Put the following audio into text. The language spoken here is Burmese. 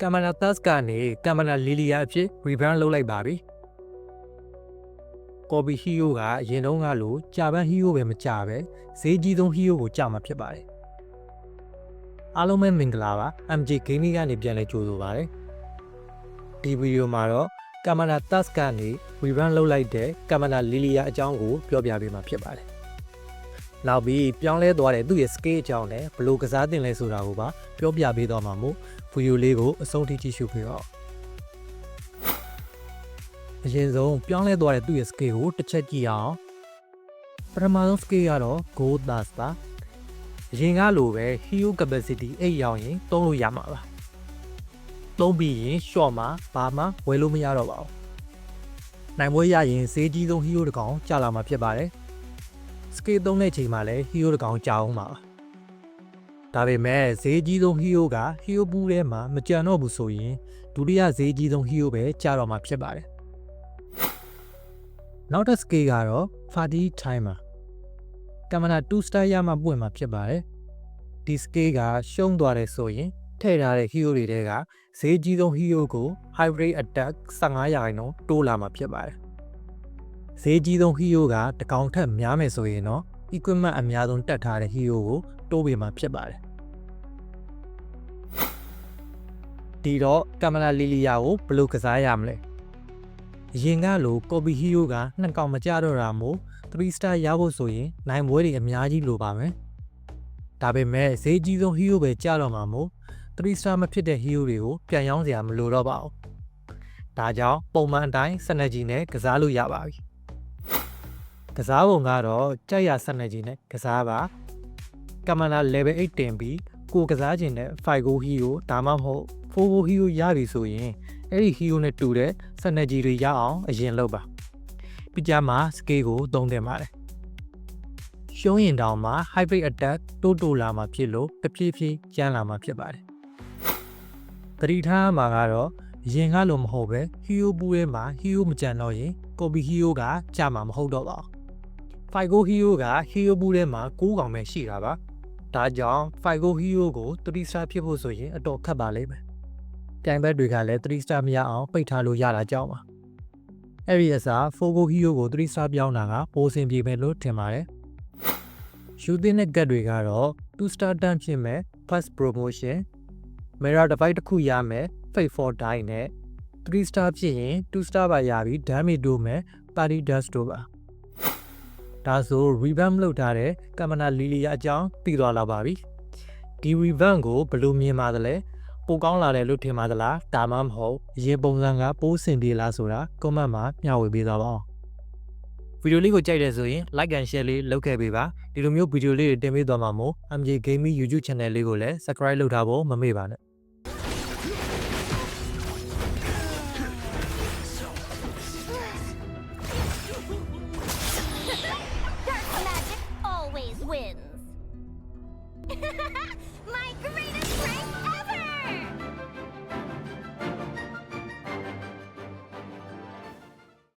ကမ်မနာသက်စ်ကနေကမ်မနာလီလီယာအဖြစ် rebrand လုပ်လိုက်ပါပြီကော်ပီဟီယိုကအရင်တုန်းကလိုကြာပန်းဟီယိုပဲမကြာပဲဈေးကြီးဆုံးဟီယိုကိုကြာမှာဖြစ်ပါတယ်အားလုံးပဲမင်္ဂလာပါ MJ Gaming ကနေပြန်လဲကြိုဆိုပါရစေဒီဗီဒီယိုမှာတော့ကမ်မနာသက်စ်ကနေ rebrand လုပ်လိုက်တဲ့ကမ်မနာလီလီယာအကြောင်းကိုပြောပြပေးမှာဖြစ်ပါတယ် နောက်ပြီးပြောင်းလဲသွားတဲ့သူ့ရဲ့ scale အကြောင်းနဲ့ဘယ်လိုကစားတင်လဲဆိုတာကိုပါပြောပြပေးသွားမှာမို့ဗီဒီယိုလေးကိုအဆုံးထိကြည့်ရှုပေးပါဦးအရင်ဆုံးပြောင်းလဲသွားတဲ့သူ့ရဲ့ scale ကိုတစ်ချက်ကြည့်အောင်ပထမဆုံး scale ကတော့ gold dust ပါအရင်ကလိုပဲ hero capacity 8ရောင်ရင်သုံးလို့ရမှာပါသုံးပြီးရင် short မှာဘာမှဝယ်လို့မရတော့ပါဘူးနိုင်ပွဲရရင်ဈေးကြီးဆုံး hero တစ်ကောင်ကြာလာမှာဖြစ်ပါတယ် scale သုံးတဲ့ချိန်မှာလည်း hero တစ်ကောင်ကြာအောင်ပါဒါပေမဲ့ဈေးကြီးဆုံး hero က hero ပူးထဲမှာမကြံတော့ဘူးဆိုရင်ဒုတိယဈေးကြီးဆုံး hero ပဲကြာတော့မှာဖြစ်ပါတယ်နောက်တစ် scale ကတော့ Fadi Timer ကမ္မနာ2 star ရမှပွင့်မှာဖြစ်ပါတယ်ဒီ scale ကရှုံးသွားတယ်ဆိုရင်ထည့်ထားတဲ့ hero တွေထဲကဈေးကြီးဆုံး hero ကို hybrid attack 15ရာခိုင်နှုန်းတိုးလာမှာဖြစ်ပါတယ် ဈေးကြီးဆုံး hero ကတကောင်ထက်များမယ်ဆိုရင်တော့ equipment အများဆုံးတက်ထားတဲ့ hero ကိုတိုးပေးမှာဖြစ်ပါတယ်ဒီတော့ကမ္မလာလီလီယာကိုဘယ်လိုကစားရမလဲအရင်ကလို copy hero ကနှစ်ကောင်မကြတော့တာမို့3 star ရဖို့ဆိုရင်နိုင်ပွဲတွေအများကြီးလိုပါမယ်ဒါပေမဲ့ဈေးကြီးဆုံး hero ပဲကြတော့မှာမို့3 star မဖြစ်တဲ့ hero တွေကိုပြန်ရောင်းစရာမလိုတော့ပါဘူးဒါကြောင့်ပုံမှန်အတိုင်းစနက်ကြီးနဲ့ကစားလို့ရပါပြီ ကစားပုံကတော့ကြက်ရဆက်နေခြင်းနဲ့ကစားပါကမန္လာ level 8တင်ပြီးကိုကစားခြင်းနဲ့5 go hero ဒါမှမဟုတ်4 go hero ရပြီဆိုရင်အဲ့ဒီ hero နဲ့တူတဲ့ဆက်နေကြီးတွေရအောင်အရင်လုပ်ပါပြီးကြမှာ scale ကိုသုံးသင့်ပါတယ်ရှုံးရင်တောင်မှ hybrid attack တိုးတိုးလာမှာဖြစ်လို့တဖြည်းဖြည်းကျန်းလာမှာဖြစ်ပါတယ်သတိထားရမှာကတော့ရင်ကလို့မဟုတ်ပဲ hero ပူးထဲမှာ hero မကြံတော့ရင် copy hero ကကြာမှာမဟုတ်တော့ပါဘူး Figo Hero က Hero ဘူးထဲမှာ9កောင်ပဲရှိတာပါ။ဒါကြောင့် Figo Hero ကို3 star ဖြစ်ဖို့ဆိုရင်အတော်ခက်ပါလိမ့်မယ်။ပြိုင်ဘက်တွေကလည်း3 star မရအောင်ပိတ်ထားလို့ရတာကြောင့်ပါ။အဲ့ဒီအစား Fogo Hero ကို3 star ပြောင်းတာကပိုစင်ပြေမယ်လို့ထင်ပါတယ်။ Shooting နဲ့ Gut တွေကတော့2 star တန်းဖြစ်မဲ့ First Promotion Mirror Device တစ်ခုရမယ် Fate for Die နဲ့3 star ဖြစ်ရင်2 star ပါရပြီး damage တို့မဲ့ Party Dust တို့ပါ။ ဒါဆို revamp လုပ်ထားတဲ့ကမ္မနာလီလီယာအကြောင်းသိသွားလာပါပြီဒီ revamp ကိုဘယ်လိုမြင်ပါသလဲပိုကောင်းလာတယ်လို့ထင်ပါသလားဒါမှမဟုတ်အရင်ပုံစံကပိုးစင်ပြေလားဆိုတာ comment မှာမျှဝေပေးသွားပါဦးဗီဒီယိုလေးကိုကြိုက်တယ်ဆိုရင် like and share လေးလုပ်ခဲ့ပေးပါဒီလိုမျိုးဗီဒီယိုလေးတွေတင်ပေးသွားမှာမို့ MJ Gaming YouTube Channel လေးကိုလည်း subscribe လုပ်ထားဖို့မမေ့ပါနဲ့ wins. My greatest strength